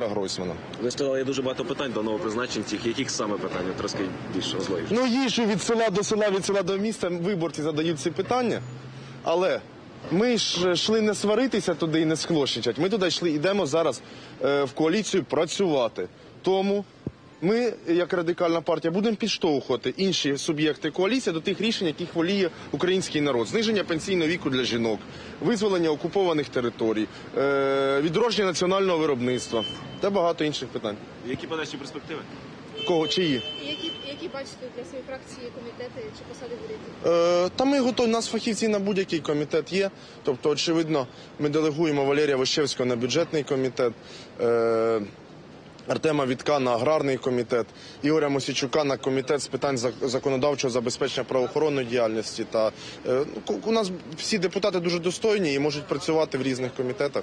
Гройсмана. Ви ставили дуже багато питань до новопризначенців. Яких саме питань? Розкажіть більше розлоїв. Ну, їжджу від села до села, від села до міста. Виборці задають ці питання. Але ми ж йшли не сваритися туди і не схлощичать. Ми туди йшли, йдемо зараз е, в коаліцію працювати. Тому ми, як радикальна партія, будемо підштовхувати інші суб'єкти коаліції до тих рішень, яких воліє український народ. Зниження пенсійного віку для жінок, визволення окупованих територій, е, відродження національного виробництва та багато інших питань. Які подальші перспективи? Кого чиї? Які, які бачите для своєї фракції комітети чи посади в уряді? Е, Та ми готові. У нас фахівці на будь-який комітет є. Тобто, очевидно, ми делегуємо Валерія Вищевського на бюджетний комітет. Е, Артема Вітка на аграрний комітет, Ігоря Мосічука на комітет з питань законодавчого забезпечення правоохоронної діяльності. Та е, ну, у нас всі депутати дуже достойні і можуть працювати в різних комітетах.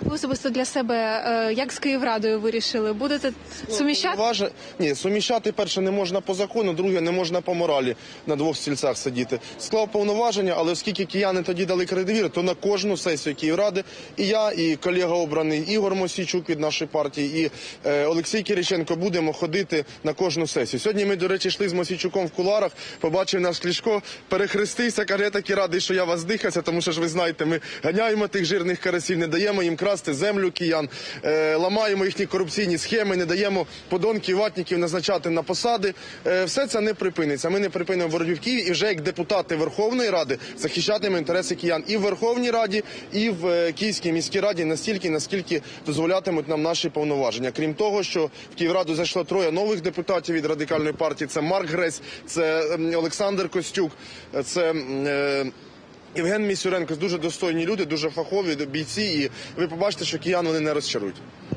Ви особисто для себе, е, як з Київрадою вирішили? Будете суміщати? Повноважень- Ні, суміщати перше не можна по закону, друге не можна по моралі на двох стільцях сидіти. Склав повноваження, але оскільки кияни тоді дали кредит, то на кожну сесію Київради і я, і колега обраний Ігор Мосійчук від нашої партії, і е, Олексій Кириченко будемо ходити на кожну сесію. Сьогодні ми, до речі, йшли з Мосійчуком в куларах, побачив наш Клішко, перехрестився, каже, я такий радий, що я вас дихався, тому що ж ви знаєте, ми ганяємо тих жирних карасів, не даємо їм красти землю киян, е, ламаємо їхні корупційні схеми, не даємо подонків, ватників назначати на посади. Е, все це не припиниться. Ми не припинимо боротьбу в Києві і вже як депутати Верховної Ради захищатимемо інтереси киян і в Верховній Раді, і в е, Київській міській раді настільки, наскільки дозволятимуть нам наші повноваження. Крім того, що в Київраду зайшло троє нових депутатів від радикальної партії. Це Марк Гресь, це Олександр Костюк, це. Євген Місюренко дуже достойні люди, дуже фахові бійці, і ви побачите, що киян вони не розчарують.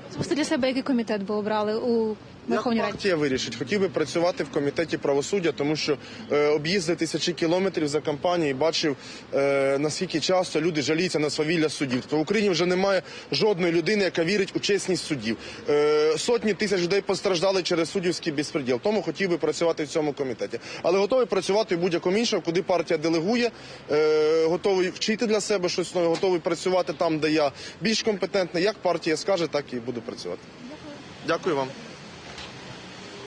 Особисто для себе який комітет би обрали у Верховній Як Раді? партія вирішить, хотів би працювати в комітеті правосуддя, тому що е, об'їздив тисячі кілометрів за кампанію і бачив е, наскільки часто люди жаліються на свавілля суддів. Тобто в Україні вже немає жодної людини, яка вірить у чесність суддів. Е, сотні тисяч людей постраждали через суддівський безпреділ. Тому хотів би працювати в цьому комітеті. Але готовий працювати в будь-якому іншому, куди партія делегує, е, готовий вчити для себе щось нове, готовий працювати там, де я більш компетентний. Як партія скаже, так і буду працювати. Дякую вам.